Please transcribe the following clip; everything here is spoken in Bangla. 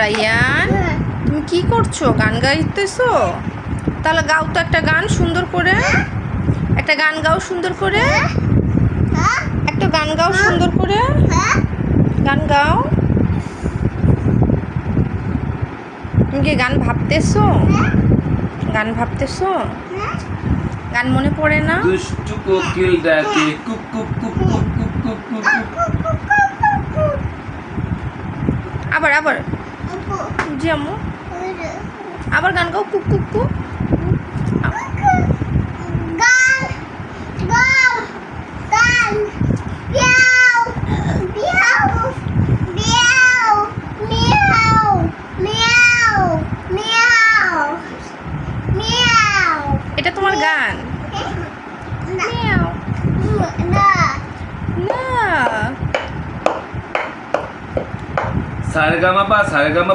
রায়ান তুমি কি করছ? গান গাইতেছো? তাহলে গাও তো একটা গান সুন্দর করে। একটা গান গাও সুন্দর করে। একটা গান গাও সুন্দর করে। গান গাও। তুমি কি গান ভাবতেছো? গান ভাবতেছো? গান মনে পড়ে না? কুক কুক কুক কুক কুক কুক কুক। আবার আবার। জি আম্মু আবার গান গাও কুক কুক কুক এটা তোমার গান মিয়াও सारे गा मा पा गा मा